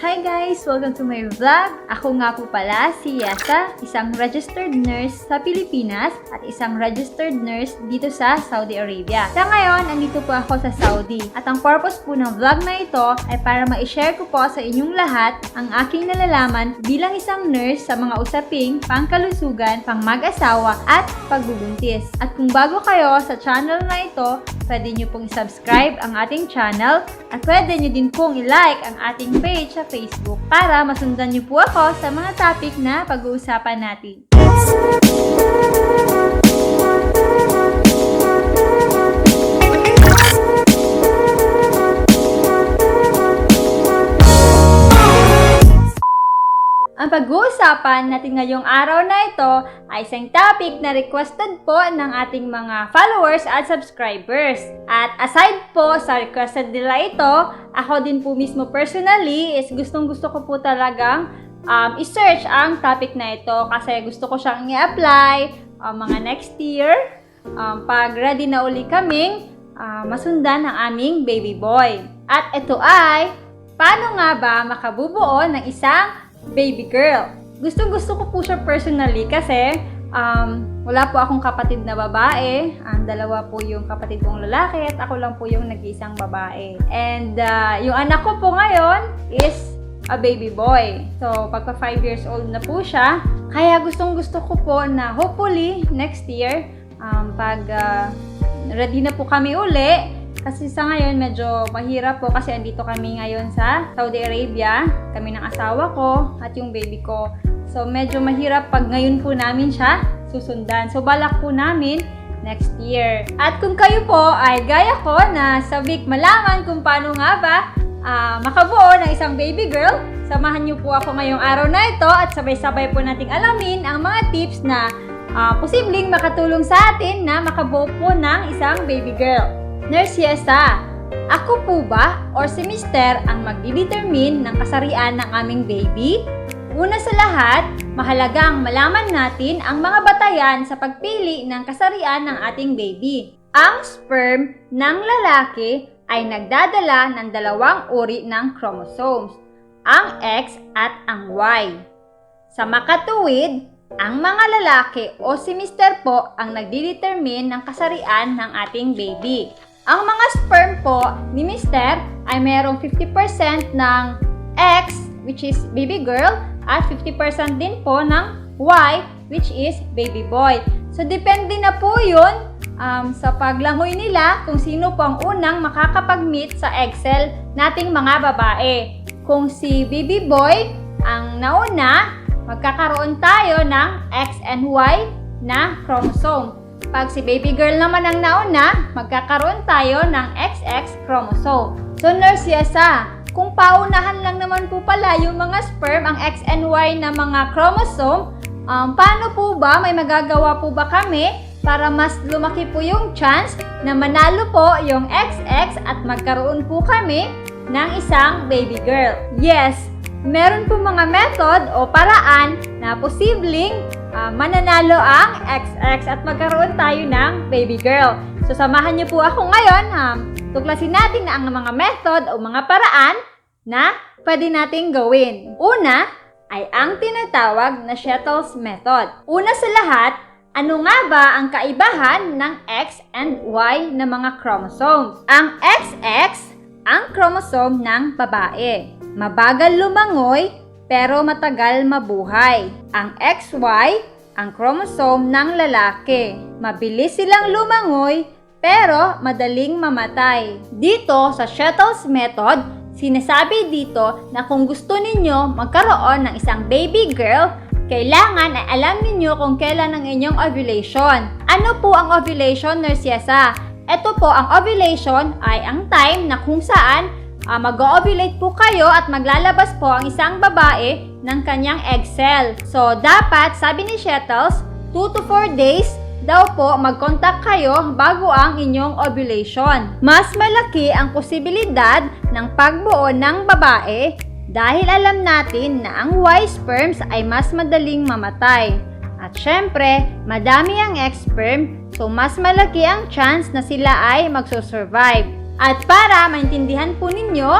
Hi guys! Welcome to my vlog. Ako nga po pala si Yasa, isang registered nurse sa Pilipinas at isang registered nurse dito sa Saudi Arabia. Sa ngayon, andito po ako sa Saudi. At ang purpose po ng vlog na ito ay para ma-share ko po sa inyong lahat ang aking nalalaman bilang isang nurse sa mga usaping pangkalusugan, pang mag-asawa at pagbubuntis. At kung bago kayo sa channel na ito, pwede nyo pong subscribe ang ating channel at pwede nyo din pong i-like ang ating page sa Facebook para masundan nyo po ako sa mga topic na pag-uusapan natin. Ang pag-uusapan natin ngayong araw na ito ay isang topic na requested po ng ating mga followers at subscribers. At aside po sa requested nila ito, ako din po mismo personally is gustong gusto ko po talagang um, i-search ang topic na ito kasi gusto ko siyang i-apply um, mga next year um, pag ready na uli kaming uh, masundan ng aming baby boy. At ito ay, paano nga ba makabubuo ng isang baby girl? Gustong gusto ko po siya personally kasi um, wala po akong kapatid na babae. Ang dalawa po yung kapatid kong lalaki at ako lang po yung nag-iisang babae. And uh, yung anak ko po ngayon is a baby boy. So, pagka 5 years old na po siya. Kaya gustong gusto ko po na hopefully next year, um, pag uh, ready na po kami uli, kasi sa ngayon medyo mahirap po kasi andito kami ngayon sa Saudi Arabia. Kami ng asawa ko at yung baby ko. So medyo mahirap pag ngayon po namin siya susundan. So balak po namin next year. At kung kayo po ay gaya ko na sabik malaman kung paano nga ba uh, makabuo ng isang baby girl, samahan niyo po ako ngayong araw na ito at sabay-sabay po nating alamin ang mga tips na uh, posibleng makatulong sa atin na makabuo po ng isang baby girl. Nurse Yesa, ako po ba or si Mister ang magdidetermine ng kasarian ng aming baby? Una sa lahat, mahalagang malaman natin ang mga batayan sa pagpili ng kasarian ng ating baby. Ang sperm ng lalaki ay nagdadala ng dalawang uri ng chromosomes, ang X at ang Y. Sa makatuwid, ang mga lalaki o si Mister po ang nagdidetermine ng kasarian ng ating baby. Ang mga sperm po ni Mister ay merong 50% ng X, which is baby girl, at 50% din po ng Y, which is baby boy. So, depende na po yun um, sa paglangoy nila kung sino po ang unang makakapag-meet sa Excel nating mga babae. Kung si baby boy ang nauna, magkakaroon tayo ng X and Y na chromosome. Pag si baby girl naman ang nauna, magkakaroon tayo ng XX chromosome. So nurse Yasa, kung paunahan lang naman po pala yung mga sperm, ang X and Y na mga chromosome, um, paano po ba, may magagawa po ba kami para mas lumaki po yung chance na manalo po yung XX at magkaroon po kami ng isang baby girl? Yes, meron po mga method o paraan na posibleng uh, mananalo ang XX at magkaroon tayo ng baby girl. So samahan niyo po ako ngayon, um, tuklasin natin na ang mga method o mga paraan na pwede nating gawin. Una ay ang tinatawag na Shettles method. Una sa lahat, ano nga ba ang kaibahan ng X and Y na mga chromosomes? Ang XX, ang chromosome ng babae. Mabagal lumangoy pero matagal mabuhay. Ang XY, ang chromosome ng lalaki. Mabilis silang lumangoy pero madaling mamatay. Dito sa Shettles method, sinasabi dito na kung gusto ninyo magkaroon ng isang baby girl, kailangan ay alam ninyo kung kailan ang inyong ovulation. Ano po ang ovulation, Nurse Yesa? Ito po, ang ovulation ay ang time na kung saan uh, mag-ovulate po kayo at maglalabas po ang isang babae ng kanyang egg cell. So, dapat, sabi ni Shettles, 2 to 4 days daw po mag-contact kayo bago ang inyong ovulation. Mas malaki ang posibilidad ng pagbuo ng babae dahil alam natin na ang Y sperms ay mas madaling mamatay. At syempre, madami ang X sperm, so mas malaki ang chance na sila ay magsusurvive. At para maintindihan po ninyo,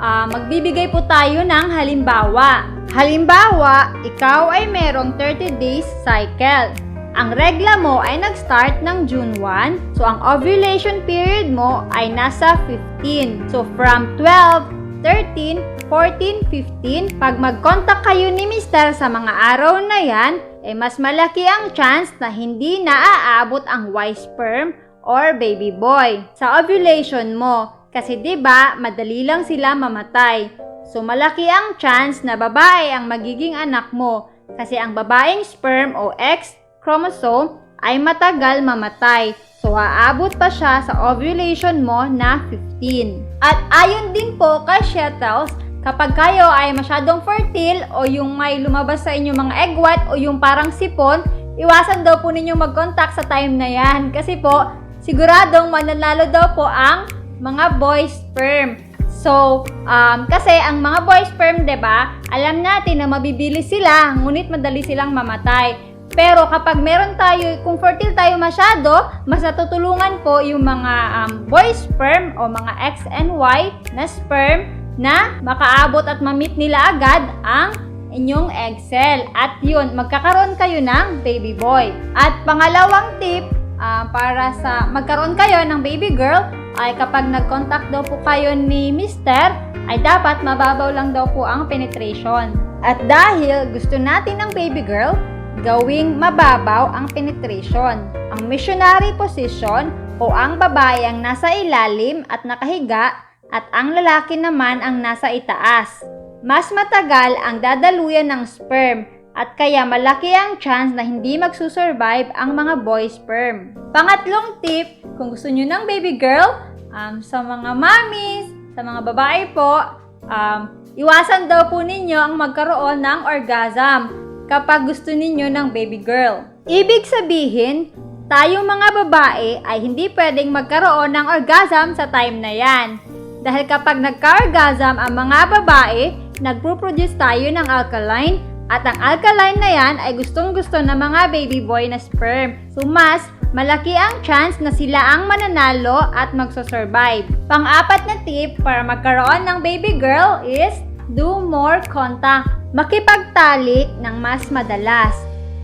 ah, magbibigay po tayo ng halimbawa. Halimbawa, ikaw ay merong 30 days cycle. Ang regla mo ay nag-start ng June 1, so ang ovulation period mo ay nasa 15. So from 12, 13, 14, 15, pag mag-contact kayo ni Mister sa mga araw na yan, eh mas malaki ang chance na hindi naaabot ang Y sperm or baby boy sa ovulation mo. Kasi 'di ba, madali lang sila mamatay. So malaki ang chance na babae ang magiging anak mo kasi ang babaeng sperm o X chromosome ay matagal mamatay. So aabot pa siya sa ovulation mo na 15. At ayon din po kay Shettles, kapag kayo ay masyadong fertile o yung may lumabas sa inyong mga egg white o yung parang sipon, iwasan daw po ninyong mag-contact sa time na yan. Kasi po, siguradong mananalo daw po ang mga boy sperm. So, um, kasi ang mga boy sperm, 'di ba? Alam natin na mabibilis sila, ngunit madali silang mamatay. Pero kapag meron tayo, kung fertile tayo masyado, mas natutulungan po yung mga um, boy sperm o mga X and Y na sperm na makaabot at mamit nila agad ang inyong egg cell. At yun, magkakaroon kayo ng baby boy. At pangalawang tip, ah, para sa magkaroon kayo ng baby girl, ay kapag nag-contact daw po kayo ni mister, ay dapat mababaw lang daw po ang penetration. At dahil gusto natin ng baby girl, gawing mababaw ang penetration. Ang missionary position o ang babae ang nasa ilalim at nakahiga at ang lalaki naman ang nasa itaas. Mas matagal ang dadaluyan ng sperm at kaya malaki ang chance na hindi magsusurvive ang mga boy sperm. Pangatlong tip, kung gusto nyo ng baby girl, um, sa mga mommies, sa mga babae po, um, iwasan daw po ninyo ang magkaroon ng orgasm kapag gusto ninyo ng baby girl. Ibig sabihin, tayong mga babae ay hindi pwedeng magkaroon ng orgasm sa time na yan. Dahil kapag nagka-orgasm ang mga babae, nagpo-produce tayo ng alkaline at ang alkaline na yan ay gustong-gusto ng mga baby boy na sperm. So mas malaki ang chance na sila ang mananalo at magsosurvive. Pang-apat na tip para magkaroon ng baby girl is do more contact. Makipagtalik ng mas madalas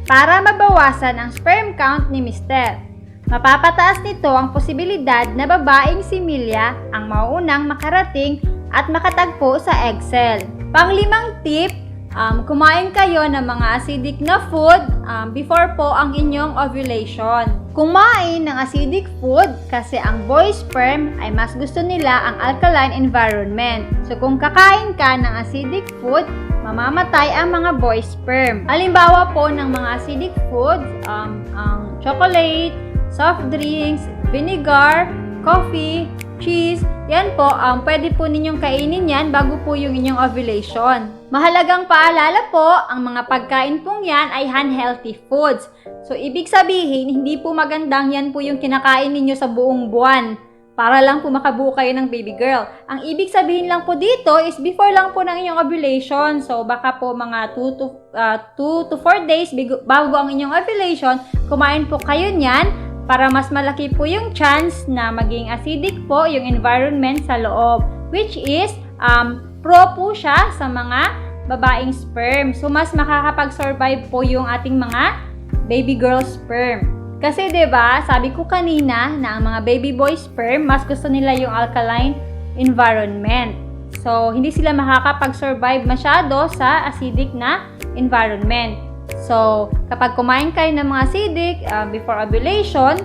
para mabawasan ang sperm count ni Mister. Mapapataas nito ang posibilidad na babaeng si Milya ang mauunang makarating at makatagpo sa egg cell. Panglimang tip, um, kumain kayo ng mga acidic na food um, before po ang inyong ovulation. Kumain ng acidic food kasi ang boy sperm ay mas gusto nila ang alkaline environment. So kung kakain ka ng acidic food, mamamatay ang mga boy sperm. Halimbawa po ng mga acidic foods, um, ang chocolate, soft drinks, vinegar, coffee, cheese, yan po, um, pwede po ninyong kainin yan bago po yung inyong ovulation. Mahalagang paalala po, ang mga pagkain pong yan ay unhealthy foods. So, ibig sabihin, hindi po magandang yan po yung kinakain ninyo sa buong buwan para lang po makabuo kayo ng baby girl. Ang ibig sabihin lang po dito is before lang po ng inyong ovulation. So, baka po mga 2 to, 2 to 4 days bago ang inyong ovulation, kumain po kayo niyan para mas malaki po yung chance na maging acidic po yung environment sa loob. Which is, um, pro po siya sa mga babaeng sperm. So, mas makakapag-survive po yung ating mga baby girl sperm. Kasi 'di ba, sabi ko kanina na ang mga baby boy sperm mas gusto nila yung alkaline environment. So, hindi sila makakapag-survive masyado sa acidic na environment. So, kapag kumain kayo ng mga acidic uh, before ovulation,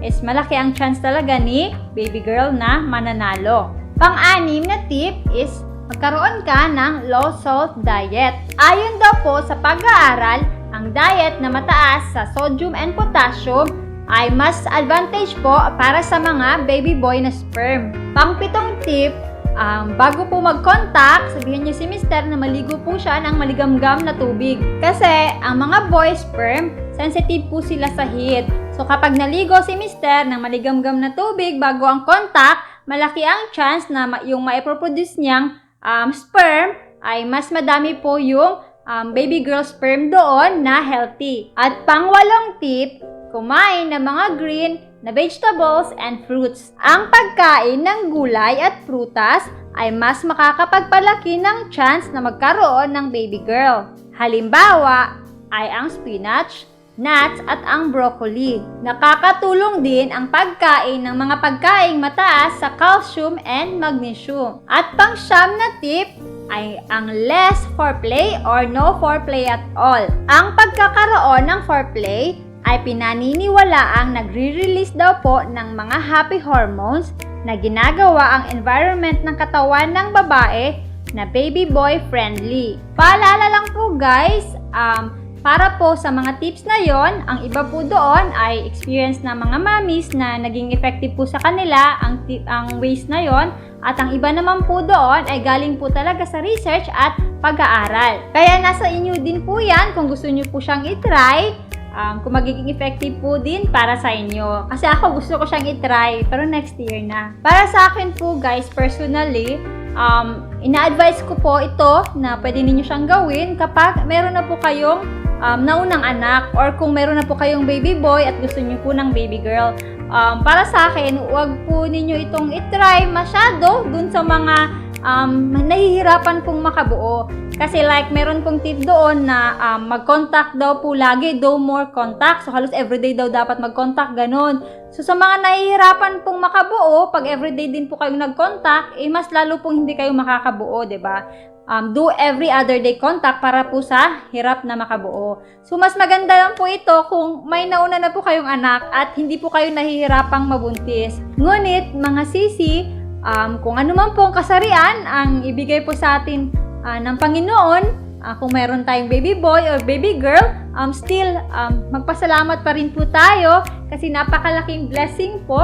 is malaki ang chance talaga ni baby girl na mananalo. Pang-anim na tip is magkaroon ka ng low salt diet. Ayon daw po sa pag-aaral, ang diet na mataas sa sodium and potassium ay mas advantage po para sa mga baby boy na sperm. Pang-pitong tip, um, bago po mag-contact, sabihin niyo si mister na maligo po siya ng maligamgam na tubig. Kasi ang mga boy sperm, sensitive po sila sa heat. So kapag naligo si mister ng maligamgam na tubig bago ang contact, malaki ang chance na yung maiproduce niyang um, sperm ay mas madami po yung um, baby girl sperm doon na healthy. At pangwalong tip, kumain ng mga green na vegetables and fruits. Ang pagkain ng gulay at prutas ay mas makakapagpalaki ng chance na magkaroon ng baby girl. Halimbawa ay ang spinach, nuts at ang broccoli. Nakakatulong din ang pagkain ng mga pagkaing mataas sa calcium and magnesium. At pang siyam na tip ay ang less foreplay or no foreplay at all. Ang pagkakaroon ng foreplay ay pinaniniwala ang nagre-release daw po ng mga happy hormones na ginagawa ang environment ng katawan ng babae na baby boy friendly. Paalala lang po guys, um, para po sa mga tips na yon, ang iba po doon ay experience ng mga mommies na naging effective po sa kanila ang, ang ways na yon at ang iba naman po doon ay galing po talaga sa research at pag-aaral. Kaya nasa inyo din po yan kung gusto nyo po siyang itry um, kung magiging effective po din para sa inyo. Kasi ako gusto ko siyang itry, pero next year na. Para sa akin po guys, personally, um, ina-advise ko po ito na pwede ninyo siyang gawin kapag meron na po kayong um, naunang anak or kung meron na po kayong baby boy at gusto niyo po ng baby girl. Um, para sa akin, huwag po ninyo itong itry masyado dun sa mga um, nahihirapan pong makabuo. Kasi like, meron pong tip doon na um, mag-contact daw po lagi, do more contact. So, halos everyday daw dapat mag-contact, ganun. So, sa mga nahihirapan pong makabuo, pag everyday din po kayong nag-contact, eh, mas lalo pong hindi kayo makakabuo, ba? Um, do every other day contact para po sa hirap na makabuo. So, mas maganda lang po ito kung may nauna na po kayong anak at hindi po kayo nahihirapang mabuntis. Ngunit, mga sisi, um, kung ano man po ang kasarian ang ibigay po sa atin ah, ng Panginoon, ah, kung meron tayong baby boy or baby girl, um, still, um, magpasalamat pa rin po tayo kasi napakalaking blessing po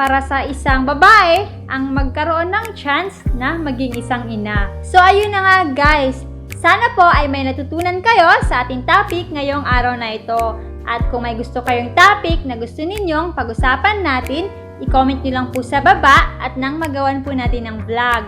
para sa isang babae ang magkaroon ng chance na maging isang ina. So, ayun na nga guys. Sana po ay may natutunan kayo sa ating topic ngayong araw na ito. At kung may gusto kayong topic na gusto ninyong pag-usapan natin, i-comment nyo lang po sa baba at nang magawan po natin ng vlog.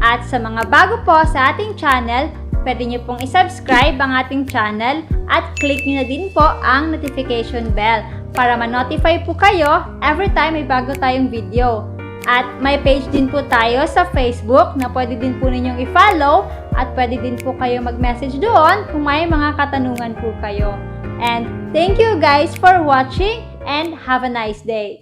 At sa mga bago po sa ating channel, pwede nyo pong isubscribe ang ating channel at click nyo na din po ang notification bell para ma-notify po kayo every time may bago tayong video. At may page din po tayo sa Facebook na pwede din po ninyong i-follow at pwede din po kayo mag-message doon kung may mga katanungan po kayo. And thank you guys for watching and have a nice day.